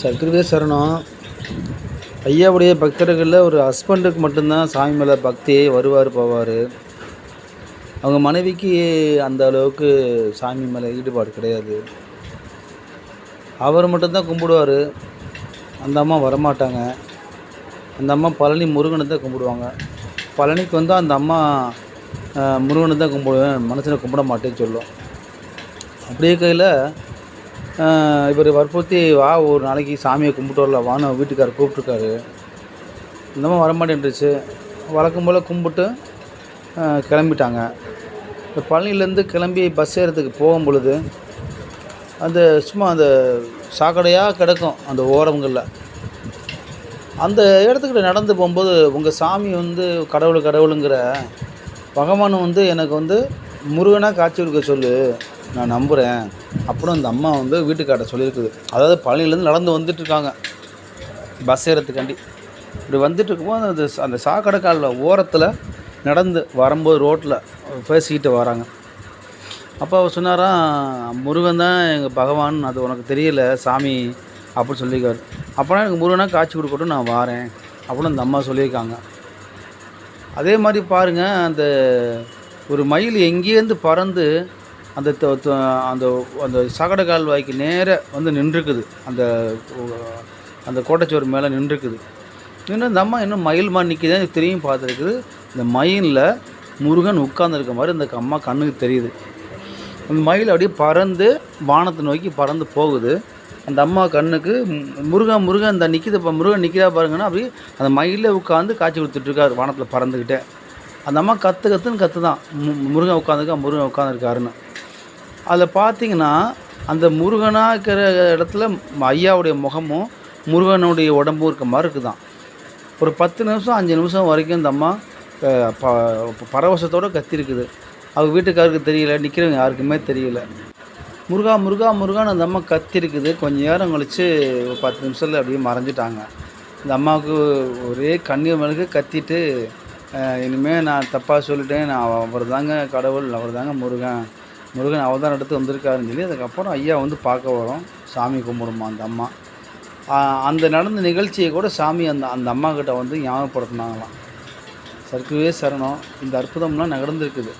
சர்க்கரவே சரணம். ஐயாவுடைய பக்தர்களில் ஒரு ஹஸ்பண்டுக்கு மட்டும்தான் சாமி மேலே பக்தியே வருவார் போவார். அவங்க மனைவிக்கு அந்த அளவுக்கு சாமி மேலே ஈடுபாடு கிடையாது. அவர் மட்டும்தான் கும்பிடுவார். அந்த அம்மா வரமாட்டாங்க. அந்த அம்மா பழனி முருகனை தான் கும்பிடுவாங்க. பழனிக்கு வந்து அந்த அம்மா முருகனை தான் கும்பிடுவேன் மனசில் கும்பிட மாட்டேன்னு சொல்லும். அப்படியே கையில் இவர் வற்புறுத்தி வா ஒரு நாளைக்கு சாமியை கும்பிட்டு வரலாம். வான்னு வீட்டுக்காரர் கூப்பிட்ருக்காரு இந்தமாதிரி வரமாட்டேன்ருச்சு வழக்கம் போல் கும்பிட்டு கிளம்பிட்டாங்க. இந்த பழனிலேருந்து கிளம்பி பஸ் ஏறதுக்கு போகும் பொழுது அந்த சும்மா அந்த சாக்கடையாக கிடக்கும் அந்த ஓரங்களில். அந்த இடத்துக்கிட்ட நடந்து போகும்போது உங்கள் சாமி வந்து கடவுள் கடவுளுங்கிற பகவான் வந்து எனக்கு வந்து முருகனாக காட்சி கொடுக்க சொல்லு. நான் நம்புகிறேன் அப்புறம் அந்த அம்மா வந்து வீட்டுக்காட்ட சொல்லியிருக்குது. அதாவது பழனிலேருந்து நடந்து வந்துட்டுருக்காங்க. பஸ் ஏறத்துக்காண்டி இப்படி வந்துட்டு இருக்கும்போது அந்த அந்த சாக்கடை காலில் ஓரத்தில் நடந்து வரும்போது ரோட்டில் பேசிக்கிட்டு வராங்க. அப்போ அவர் சொன்னாராம் முருகன் தான் எங்கள் பகவான். அது உனக்கு தெரியல. சாமி அப்படின்னு சொல்லியிருக்காரு. அப்போனா எனக்கு முருகனாக காட்சி கொடுக்கட்டும் நான் வாரேன். அப்படின்னு அந்த அம்மா சொல்லியிருக்காங்க. அதே மாதிரி பாருங்கள் அந்த ஒரு மயில் எங்கேருந்து பறந்து அந்த அந்த அந்த சகட கால்வாய்க்கு நேராக வந்து நின்றுருக்குது அந்த அந்த கோட்டைச்சுவர் மேலே நின்றுருக்குது இன்னும் இந்த அம்மா இன்னும் மயில் மாதிரி நிற்கிதான் திரும்பி பார்த்துருக்குது. இந்த மயிலில் முருகன் உட்கார்ந்துருக்க மாதிரி இந்த அம்மா கண்ணுக்கு தெரியுது. அந்த மயில் அப்படியே பறந்து வானத்தை நோக்கி பறந்து போகுது. அந்த அம்மா கண்ணுக்கு முருகன் முருகன் இந்த நிற்கிது இப்போ முருகன் நிற்கிறா பாருங்கன்னா அப்படியே அந்த மயிலில் உட்காந்து காட்சி கொடுத்துட்ருக்காரு வானத்தில் பறந்துக்கிட்டே அந்த அம்மா கற்று கற்றுன்னு கற்று தான் மு- முருகன் உட்காந்துருக்கா முருகன் உட்காந்துருக்காருன்னு அதில் பார்த்தீங்கன்னா அந்த முருகனாக இருக்கிற இடத்துல ம- ஐயாவுடைய முகமும் முருகனுடைய உடம்பும் இருக்க மாதிரி இருக்குதான். ஒரு பத்து நிமிஷம் அஞ்சு நிமிஷம் வரைக்கும் இந்த அம்மா ப பரவசத்தோடு கத்திருக்குது. அவங்க வீட்டுக்காருக்கு தெரியல நிற்கிறவங்க யாருக்குமே தெரியல. முருகா முருகா முருகான்னு அந்த அம்மா கத்திருக்குது. கொஞ்சம் நேரம் கழித்து ஒரு பத்து நிமிஷத்தில் அப்படியே மறைஞ்சிட்டாங்க. இந்த அம்மாவுக்கு ஒரே கண்ணீர் மிளகு கத்திட்டு இனிமேல் நான் தப்பாக சொல்லிட்டேன். நான் அவர் தாங்க கடவுள் அவர் தாங்க முருகன் முருகன் அவதாரம் எடுத்து வந்திருக்காருன்னு சொல்லி அதுக்கப்புறம் ஐயா வந்து பார்க்க வரோம். சாமி கும்பிடுமா அந்த அம்மா. அந்த நடந்த நிகழ்ச்சியை கூட சாமி அந்த அந்த அம்மா கிட்ட வந்து ஞாபகப்படுத்தினாங்களாம். சர்க்குவே சரணம். இந்த அற்புதம்லாம் நடந்திருக்குது